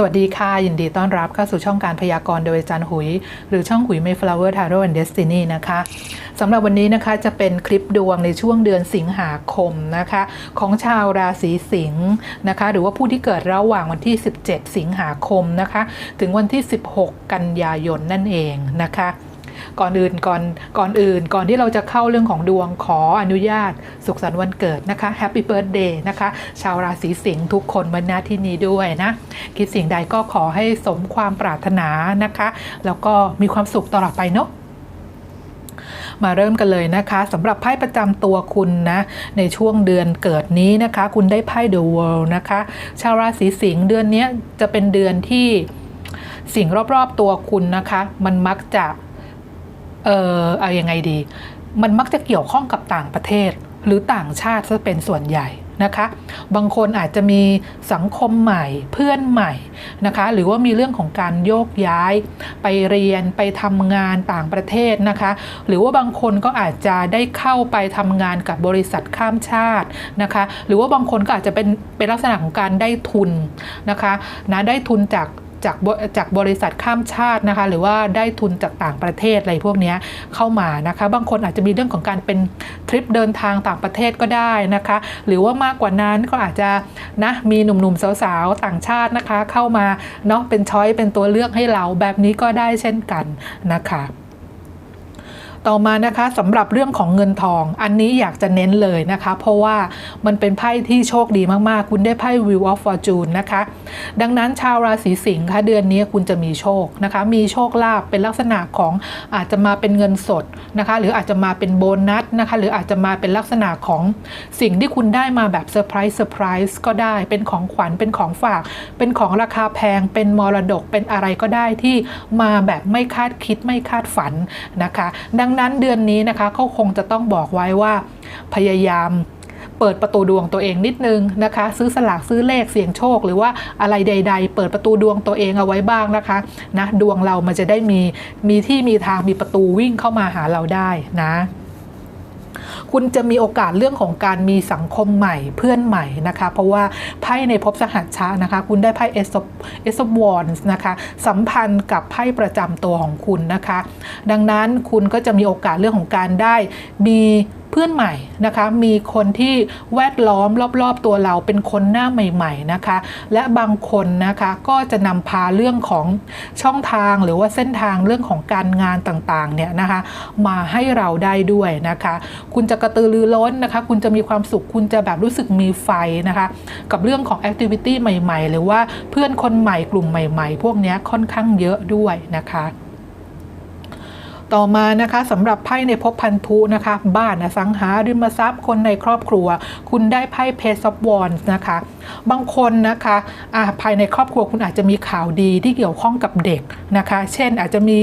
สวัสดีค่ะ ยินดีต้อนรับเข้าสู่ช่องการพยากรณ์โดยอาจารย์หุย หรือช่องหุย Mayflower Tarot and Destiny นะคะสำหรับวันนี้นะคะจะเป็นคลิปดวงในช่วงเดือนสิงหาคมนะคะ ของชาวราศีสิงห์นะคะ หรือว่าผู้ที่เกิดระหว่างวันที่ 17 สิงหาคมนะคะ ถึงวันที่ 16 กันยายนนั่นเองนะคะก่อนอื่นก่อนก่อนอื่นก่อนที่เราจะเข้าเรื่องของดวงขออนุญาต สุขสันต์วันเกิดนะคะแฮปปี้เบิร์ดเดย์นะคะ ชาวราศีสิงห์ทุกคนวันหน้าที่นี้ด้วยนะ คิดสิ่งใดก็ขอให้สมความปรารถนานะคะ แล้วก็มีความสุขตลอดไปเนาะมาเริ่มกันเลยนะคะสำหรับไพ่ประจำตัวคุณนะในช่วงเดือนเกิดนี้นะคะ คุณได้ไพ่ The World นะคะ ชาวราศีสิงห์เดือนนี้จะเป็นเดือนที่สิ่งรอบๆตัวคุณนะคะ มันมักจะ เออเอายังไงดี มันมักจะเกี่ยวข้องกับต่างประเทศ หรือต่างชาติซะเป็นส่วนใหญ่นะคะ บางคนอาจจะมีสังคมใหม่เพื่อนใหม่นะคะ หรือว่ามีเรื่องของการโยกย้าย ไปเรียนไปทำงานต่างประเทศนะคะ หรือว่าบางคนก็อาจจะได้เข้าไปทำงานกับบริษัทข้ามชาตินะคะ หรือว่าบางคนก็อาจจะเป็นเป็นลักษณะของการได้ทุนนะคะนะได้ทุนจาก จากบจากบริษัทข้ามชาตินะคะ หรือว่าได้ทุนจากต่างประเทศอะไรพวกนี้เข้ามานะคะ บางคนอาจจะมีเรื่องของการเป็นทริปเดินทางต่างประเทศก็ได้นะคะ หรือว่ามากกว่านั้นก็อาจจะนะมีหนุ่มๆสาวๆต่างชาตินะคะ เข้ามาเนาะเป็นช้อยเป็นตัวเลือกให้เราแบบนี้ก็ได้เช่นกันนะคะ ต่อมานะคะสำหรับเรื่องของเงินทอง อันนี้อยากจะเน้นเลยนะคะ เพราะว่ามันเป็นไพ่ที่โชคดีมากๆ คุณได้ไพ่ Wheel of Fortune นะคะ ดังนั้นชาวราศีสิงห์คะเดือนนี้คุณจะมีโชคนะคะ มีโชคลาภเป็นลักษณะของอาจจะมาเป็นเงินสดนะคะ หรืออาจจะมาเป็นโบนัสนะคะ หรืออาจจะมาเป็นลักษณะของสิ่งที่คุณได้มาแบบเซอร์ไพรส์เซอร์ไพรส์ก็ได้เป็นของขวัญเป็นของฝาก เป็นของราคาแพงเป็นมรดกเป็นอะไรก็ได้ที่มาแบบไม่คาดคิดไม่คาดฝันนะคะ ดังนั้นเดือนนี้นะคะเขาคงจะต้องบอกไว้ว่า พยายามเปิดประตูดวงตัวเองนิดนึงนะคะ ซื้อสลากซื้อเลขเสี่ยงโชค หรือว่าอะไรใด ๆ เปิดประตูดวงตัวเองเอาไว้บ้างนะคะนะดวงเรามันจะได้มีมีที่มีทางมีประตูวิ่งเข้ามาหาเราได้นะ คุณจะมีโอกาสเรื่องของการมีสังคมใหม่เพื่อนใหม่นะคะ เพราะว่าไพ่ในภพสหัชชะนะคะ คุณได้ไพ่เอสเอสวอนส์นะคะสัมพันธ์กับไพ่ประจำตัวของคุณนะคะ ดังนั้นคุณก็จะมีโอกาสเรื่องของการได้มี เพื่อนใหม่นะคะ มีคนที่แวดล้อมรอบๆตัวเราเป็นคนหน้าใหม่ๆนะคะ และบางคนนะคะก็จะนำพาเรื่องของช่องทางหรือว่าเส้นทางเรื่องของการงานต่างๆเนี่ยนะคะ มาให้เราได้ด้วยนะคะ คุณจะกระตือรือร้นนะคะ คุณจะมีความสุขคุณจะแบบรู้สึกมีไฟนะคะ กับเรื่องของแอคทิวิตี้ใหม่ ๆ หรือว่าเพื่อนคนใหม่กลุ่มใหม่ ๆ พวกนี้ค่อนข้างเยอะด้วยนะคะ ต่อมานะคะสำหรับไพ่ในภพพันธุนะคะ บ้านอสังหาริมทรัพย์ คนในครอบครัว คุณได้ไพ่เพซอฟวอนนะคะ บางคนนะคะะภายในครอบครัวคุณอาจจะมีข่าวดีที่เกี่ยวข้องกับเด็กนะคะ เช่นอาจจะมี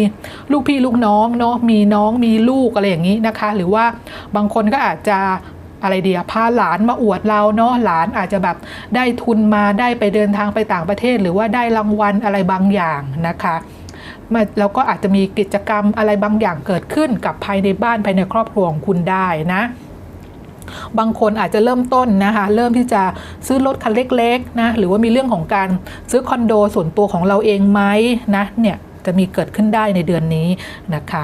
ลูกพี่ลูกน้องเนาะมีน้องมีลูกอะไรอย่างนี้นะคะ หรือว่าบางคนก็อาจจะอะไรเดียพาหลานมาอวดเราเนาะหลานอาจจะแบบได้ทุนมาได้ไปเดินทางไปต่างประเทศ หรือว่าได้รางวัลอะไรบางอย่างนะคะ แล้วก็อาจจะมีกิจกรรมอะไรบางอย่างเกิดขึ้นกับภายในบ้านภายในครอบครัวของคุณได้นะบางคนอาจจะเริ่มต้นนะคะ เริ่มที่จะซื้อรถคันเล็กๆนะหรือว่ามีเรื่องของการซื้อคอนโดส่วนตัวของเราเองไหมนะเนี่ยจะมีเกิดขึ้นได้ในเดือนนี้นะคะ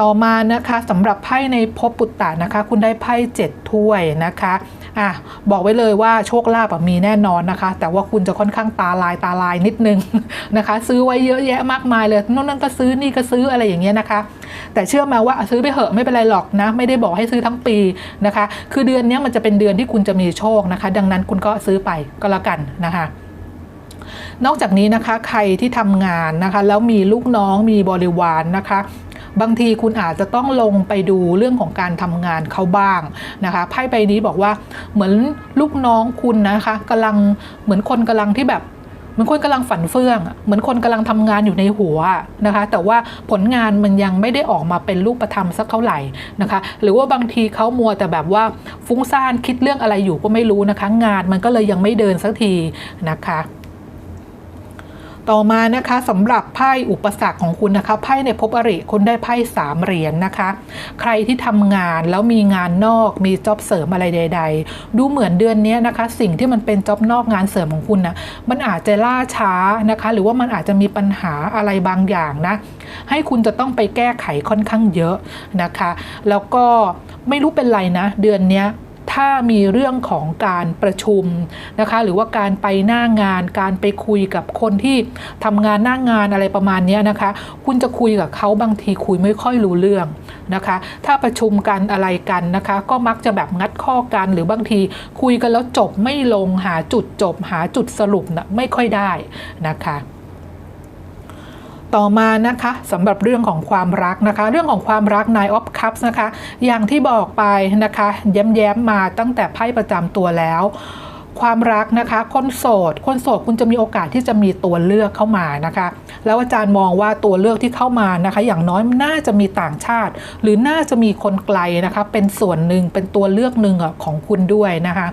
ต่อมานะคะสำหรับไพ่ในภพปุตตะนะคะ คุณได้ไพ่เจ็ดถ้วยนะคะ อะบอกไว้เลยว่าโชคลาภมีแน่นอนนะคะ แต่ว่าคุณจะค่อนข้างตาลายตาลายนิดนึงนะคะ ซื้อไว้เยอะแยะมากมายเลยโน่นนั่นก็ซื้อนี่ก็ซื้ออะไรอย่างเงี้ยนะคะ แต่เชื่อมาว่าซื้อไปเหอะไม่เป็นไรหรอกนะ ไม่ได้บอกให้ซื้อทั้งปีนะคะ คือเดือนนี้มันจะเป็นเดือนที่คุณจะมีโชคนะคะ ดังนั้นคุณก็ซื้อไปก็แล้วกันนะคะนอกจากนี้นะคะใครที่ทำงานนะคะ แล้วมีลูกน้องมีบริวารนนะคะ บางทีคุณอาจจะต้องลงไปดูเรื่องของการทำงานเขาบ้างนะคะไพ่ใบนี้บอกว่าเหมือนลูกน้องคุณนะคะกำลังเหมือนคนกำลังที่แบบเหมือนคนกำลังฝันเฟื่อง เหมือนคนกำลังทำงานอยู่ในหัวนะคะ แต่ว่าผลงานมันยังไม่ได้ออกมาเป็นรูปธรรมสักเท่าไหร่นะคะ หรือว่าบางทีเขามัวแต่แบบว่าฟุ้งซ่านคิดเรื่องอะไรอยู่ก็ไม่รู้นะคะ งานมันก็เลยยังไม่เดินสักทีนะคะ ต่อมานะคะสำหรับไพ่อุปสรรคของคุณนะคะไพ่ในภพอริคุณได้ไพ่สามเหรียญนะคะ ใครที่ทำงานแล้วมีงานนอกมีจ็อบเสริมอะไรใด ๆ ดูเหมือนเดือนนี้นะคะ สิ่งที่มันเป็นจ็อบนอกงานเสริมของคุณนะมันอาจจะล่าช้านะคะ หรือว่ามันอาจจะมีปัญหาอะไรบางอย่างนะ ให้คุณจะต้องไปแก้ไขค่อนข้างเยอะนะคะ แล้วก็ไม่รู้เป็นไรนะ เดือนนี้ ถ้ามีเรื่องของการประชุมนะคะหรือว่าการไปหน้างาน การไปคุยกับคนที่ทำงานหน้างานอะไรประมาณนี้นะคะ คุณจะคุยกับเขาบางทีคุยไม่ค่อยรู้เรื่องนะคะ ถ้าประชุมกันอะไรกันนะคะ ก็มักจะแบบงัดข้อกัน หรือบางทีคุยกันแล้วจบไม่ลงหาจุดจบ หาจุดสรุปนะไม่ค่อยได้นะคะ ต่อมานะคะสำหรับเรื่องของความรักนะคะ เรื่องของความรักนายออฟคัพนะคะ อย่างที่บอกไปนะคะ แย้มๆมาตั้งแต่ไพ่ประจำตัวแล้ว ความรักนะคะ คนโสด คนโสดคุณจะมีโอกาสที่จะมีตัวเลือกเข้ามานะคะ แล้วอาจารย์มองว่าตัวเลือกที่เข้ามานะคะ อย่างน้อยน่าจะมีต่างชาติ หรือน่าจะมีคนไกลนะคะ เป็นส่วนหนึ่งเป็นตัวเลือกหนึ่งของคุณด้วยนะคะ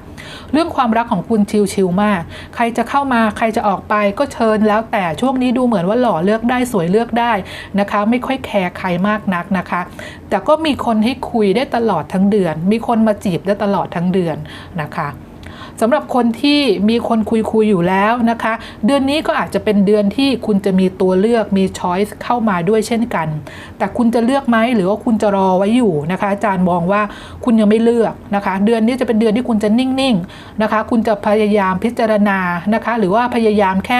เรื่องความรักของคุณชิลๆมาก ใครจะเข้ามาใครจะออกไปก็เชิญแล้วแต่ช่วงนี้ดูเหมือนว่าหล่อเลือกได้สวยเลือกได้นะคะ ไม่ค่อยแคร์ใครมากนักนะคะ แต่ก็มีคนให้คุยได้ตลอดทั้งเดือน มีคนมาจีบได้ตลอดทั้งเดือนนะคะ สำหรับคนที่มีคนคุยคุยอยู่แล้วนะคะ เดือนนี้ก็อาจจะเป็นเดือนที่คุณจะมีตัวเลือกมีช้อยส์เข้ามาด้วยเช่นกัน แต่คุณจะเลือกไหมหรือว่าคุณจะรอไว้อยู่นะคะ อาจารย์มองว่าคุณยังไม่เลือกนะคะ เดือนนี้จะเป็นเดือนที่คุณจะนิ่งๆนะคะ คุณจะพยายามพิจารณานะคะ หรือว่าพยายามแค่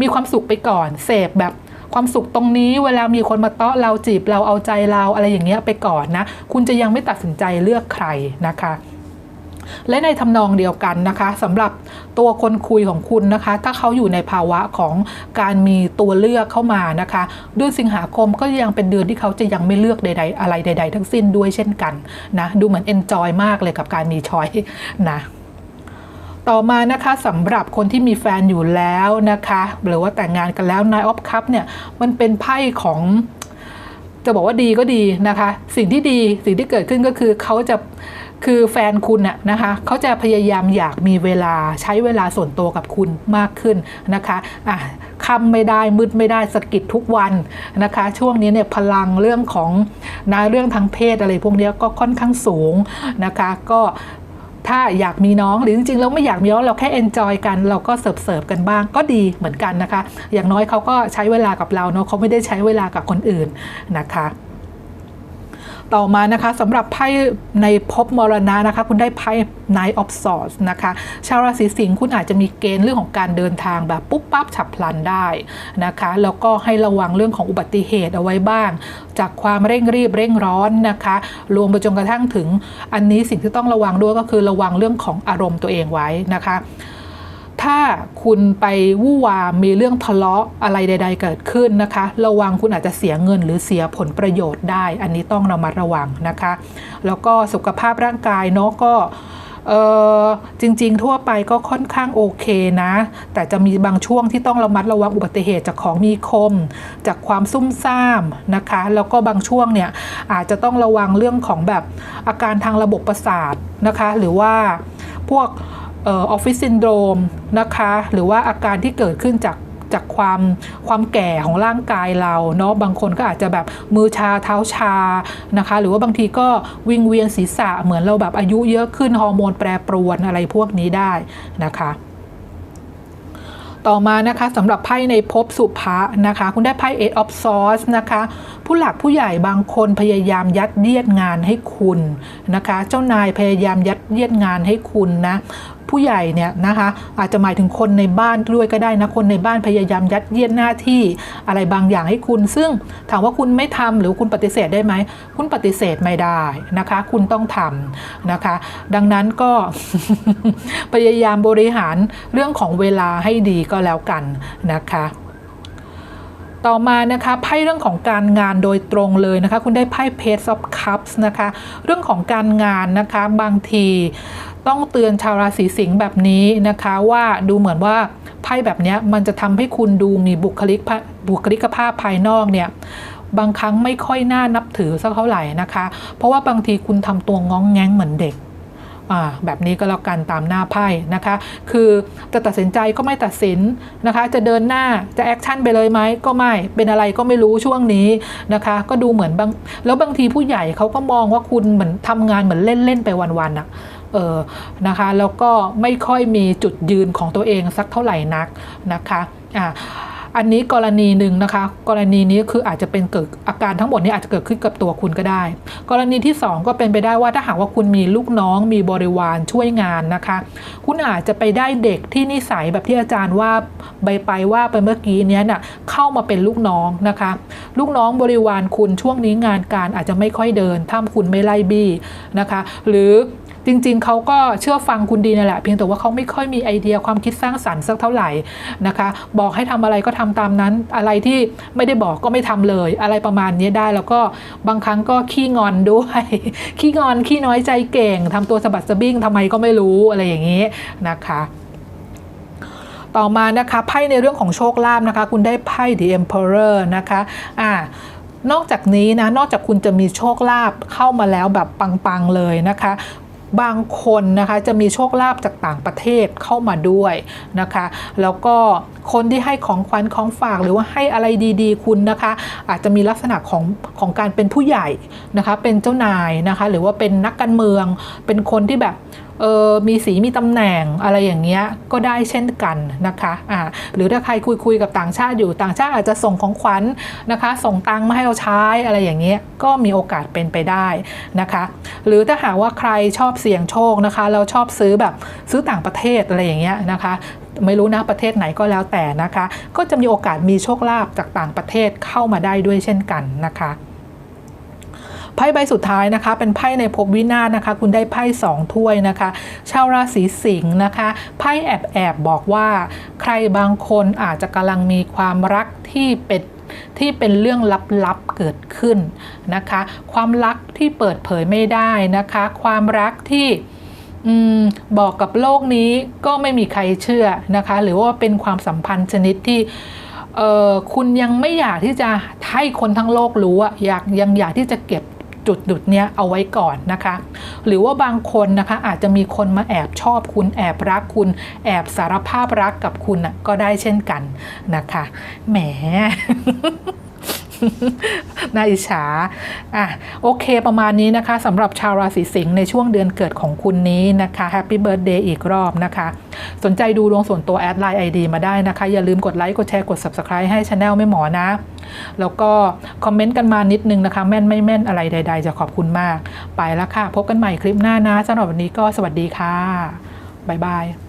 มีความสุขไปก่อนเสพแบบความสุขตรงนี้เวลามีคนมาเตาะเราจีบเราเอาใจเราอะไรอย่างเงี้ยไปก่อนนะ คุณจะยังไม่ตัดสินใจเลือกใครนะคะ และในทำนองเดียวกันนะคะสำหรับตัวคนคุยของคุณนะคะ ถ้าเขาอยู่ในภาวะของการมีตัวเลือกเข้ามานะคะ เดือนสิงหาคมก็ยังเป็นเดือนที่เขาจะยังไม่เลือกใด ๆ อะไรใด ๆ ทั้งสิ้นด้วยเช่นกันนะดูเหมือนเอนจอยมากเลยกับการมีชอยนะต่อมานะคะสำหรับคนที่มีแฟนอยู่แล้วนะคะ หรือว่าแต่งงานกันแล้ว Nine of Cup เนี่ยมันเป็นไพ่ของ จะบอกว่าดีก็ดีนะคะ สิ่งที่ดีสิ่งที่เกิดขึ้นก็คือเขาจะคือแฟนคุณน่ะนะคะเขาจะพยายามอยากมีเวลาใช้เวลาส่วนตัวกับคุณมากขึ้นนะคะอะค่ำไม่ได้มืดไม่ได้สะกิดทุกวันนะคะ ช่วงนี้เนี่ยพลังเรื่องของนะเรื่องทางเพศอะไรพวกนี้ก็ค่อนข้างสูงนะคะ ก็ ถ้าอยากมีน้องหรือจริงๆเราไม่อยากมีน้องเราแค่เอนจอยกันเราก็เสิร์ฟเสิร์ฟกันบ้างก็ดีเหมือนกันนะคะ อย่างน้อยเขาก็ใช้เวลากับเราเนาะเขาไม่ได้ใช้เวลากับคนอื่นนะคะ ต่อมานะคะสำหรับไพ่ในภพมรณะนะคะ คุณได้ไพ่ Knight of Swords นะคะ ชาวราศีสิงห์คุณอาจจะมีเกณฑ์เรื่องของการเดินทางแบบปุ๊บปั๊บฉับพลันได้นะคะ แล้วก็ให้ระวังเรื่องของอุบัติเหตุเอาไว้บ้าง จากความเร่งรีบเร่งร้อนนะคะ รวมไปจนกระทั่งถึงอันนี้สิ่งที่ต้องระวังด้วยก็คือระวังเรื่องของอารมณ์ตัวเองไว้นะคะ ถ้าคุณไปวู่วามมีเรื่องทะเลาะอะไรใด ๆ เกิดขึ้นนะคะ ระวังคุณอาจจะเสียเงินหรือเสียผลประโยชน์ได้ อันนี้ต้องระมัดระวังนะคะ แล้วก็สุขภาพร่างกายเนาะก็เออจริงๆ ทั่วไปก็ค่อนข้างโอเคนะ แต่จะมีบางช่วงที่ต้องระมัดระวังอุบัติเหตุจากของมีคม จากความซุ่มซ่ามนะคะ แล้วก็บางช่วงเนี่ยอาจจะต้องระวังเรื่องของแบบอาการทางระบบประสาทนะคะ หรือว่าพวก ออฟฟิศซินโดรมนะคะหรือว่าอาการที่เกิดขึ้นจากจากความความแก่ของร่างกายเราเนาะบางคนก็อาจจะแบบมือชาเท้าชานะคะ หรือว่าบางทีก็วิงเวียนศีรษะเหมือนเราแบบอายุเยอะขึ้นฮอร์โมนแปรปรวนอะไรพวกนี้ได้นะคะต่อมานะคะสำหรับไพ่ในภพสุภะนะคะ คุณได้ไพ่ Eight of Swords นะคะ ผู้หลักผู้ใหญ่บางคนพยายามยัดเยียดงานให้คุณนะคะ เจ้านายพยายามยัดเยียดงานให้คุณนะ ผู้ใหญ่เนี่ยนะคะอาจจะหมายถึงคนในบ้านด้วยก็ได้นะคนในบ้านพยายามยัดเยียดหน้าที่อะไรบางอย่างให้คุณ ซึ่งถามว่าคุณไม่ทำหรือคุณปฏิเสธได้ไหม คุณปฏิเสธไม่ได้นะคะ คุณต้องทำนะคะ ดังนั้นก็พยายามบริหารเรื่องของเวลาให้ดีก็แล้วกันนะคะต่อมานะคะไพ่เรื่องของการงานโดยตรงเลยนะคะ คุณได้ไพ่ Page of Cups นะคะ เรื่องของการงานนะคะบางที ต้องเตือนชาวราศีสิงห์แบบนี้นะคะว่าดูเหมือนว่าไพ่แบบนี้มันจะทำให้คุณดูมีบุคลิกภาบุคลิกภาพภายนอกเนี่ยบางครั้งไม่ค่อยน่านับถือสักเท่าไหร่นะคะ เพราะว่าบางทีคุณทำตัวง้องแง้งเหมือนเด็กแบบนี้ก็แล้วกันตามหน้าไพ่นะคะ คือจะตัดสินใจก็ไม่ตัดสินนะคะ จะเดินหน้าจะแอคชั่นไปเลยไหมก็ไม่ เป็นอะไรก็ไม่รู้ช่วงนี้นะคะ ก็ดูเหมือนบาง แล้วบางทีผู้ใหญ่เขาก็มองว่าคุณเหมือนทำงานเหมือนเล่น ๆ ไปวันๆอะ เออนะคะแล้วก็ไม่ค่อยมีจุดยืนของตัวเองสักเท่าไหร่นักนะคะอ่าอันนี้กรณีหนึ่งนะคะ กรณีนี้คืออาจจะเป็นเกิดอาการทั้งหมดนี้อาจจะเกิดขึ้นกับตัวคุณก็ได้ กรณีที่ 2 ก็เป็นไปได้ว่าถ้าหากว่าคุณมีลูกน้องมีบริวารช่วยงานนะคะ คุณอาจจะไปได้เด็กที่นิสัยแบบที่อาจารย์ว่าใบไปว่าไปเมื่อกี้เนี้ยน่ะเข้ามาเป็นลูกน้องนะคะ ลูกน้องบริวารคุณช่วงนี้งานการอาจจะไม่ค่อยเดินถ้าคุณไม่ไล่บี้นะคะ หรือ จริง ๆ เขาก็เชื่อฟังคุณดีนั่นแหละ เพียงแต่ว่าเขาไม่ค่อยมีไอเดียความคิดสร้างสรรค์สักเท่าไหร่นะคะ บอกให้ทำอะไรก็ทำตามนั้น อะไรที่ไม่ได้บอกก็ไม่ทำเลย อะไรประมาณนี้ได้แล้วก็บางครั้งก็ขี้งอนด้วย ขี้งอนขี้น้อยใจเก่งทำตัวสะบัดสะบิ้งทำไมก็ไม่รู้อะไรอย่างนี้นะคะต่อมานะคะไพ่ในเรื่องของโชคลาภนะคะ คุณได้ไพ่ The Emperor นะคะอ่านอกจากนี้นะนอกจากคุณจะมีโชคลาภเข้ามาแล้วแบบปังๆเลยนะคะ บางคนนะคะจะมีโชคลาภจากต่างประเทศเข้ามาด้วยนะคะ แล้วก็คนที่ให้ของขวัญของฝากหรือว่าให้อะไรดีๆ คุณนะคะ อาจจะมีลักษณะของของการเป็นผู้ใหญ่นะคะ เป็นเจ้านายนะคะ หรือว่าเป็นนักการเมือง เป็นคนที่แบบ เออมีสีมีตำแหน่งอะไรอย่างเงี้ยก็ได้เช่นกันนะคะอ่าหรือถ้าใครคุยคุยกับต่างชาติอยู่ต่างชาติอาจจะส่งของขวัญนะคะ ส่งตังค์มาให้เราใช้อะไรอย่างเงี้ยก็มีโอกาสเป็นไปได้นะคะ หรือถ้าหากว่าใครชอบเสี่ยงโชคนะคะ เราชอบซื้อแบบซื้อต่างประเทศอะไรอย่างเงี้ยนะคะไม่รู้นะประเทศไหนก็แล้วแต่นะคะ ก็จะมีโอกาสมีโชคลาภจากต่างประเทศเข้ามาได้ด้วยเช่นกันนะคะ ไพ่ใบสุดท้ายนะคะ เป็นไพ่ในภพวินาศนะคะ คุณได้ไพ่สองถ้วยนะคะ ชาวราศีสิงห์นะคะไพ่แอบแอบบอกว่าใครบางคนอาจจะกำลังมีความรักที่เป็นที่เป็นเรื่องลับๆเกิดขึ้นนะคะ ความรักที่เปิดเผยไม่ได้นะคะ ความรักที่อบอกกับโลกนี้ก็ไม่มีใครเชื่อนะคะ หรือว่าเป็นความสัมพันธ์ชนิดที่คุณยังไม่อยากที่จะให้คนทั้งโลกรู้อะอยากยังอยากที่จะเก็บ จุดจุดเนี้ยเอาไว้ก่อนนะคะ หรือว่าบางคนนะคะอาจจะมีคนมาแอบชอบคุณแอบรักคุณแอบสารภาพรักกับคุณน่ะก็ได้เช่นกันนะคะแหมน่าอิจฉา อะ โอเคประมาณนี้นะคะสำหรับชาวราศีสิงห์ในช่วงเดือนเกิดของคุณนี้นะคะแฮปปี้เบิร์ดเดย์อีกรอบนะคะ สนใจดูดวงส่วนตัวแอดไลน์ไอดีมาได้นะคะ อย่าลืมกดไลค์กดแชร์กด Subscribe ให้ช anel ไม่หมอนะ แล้วก็คอมเมนต์กันมานิดนึงนะคะ แม่นไม่แม่นอะไรใด ๆ จะขอบคุณมาก ไปแล้วค่ะ พบกันใหม่คลิปหน้านะสำหรับวันนี้ก็สวัสดีค่ะบ๊ายบาย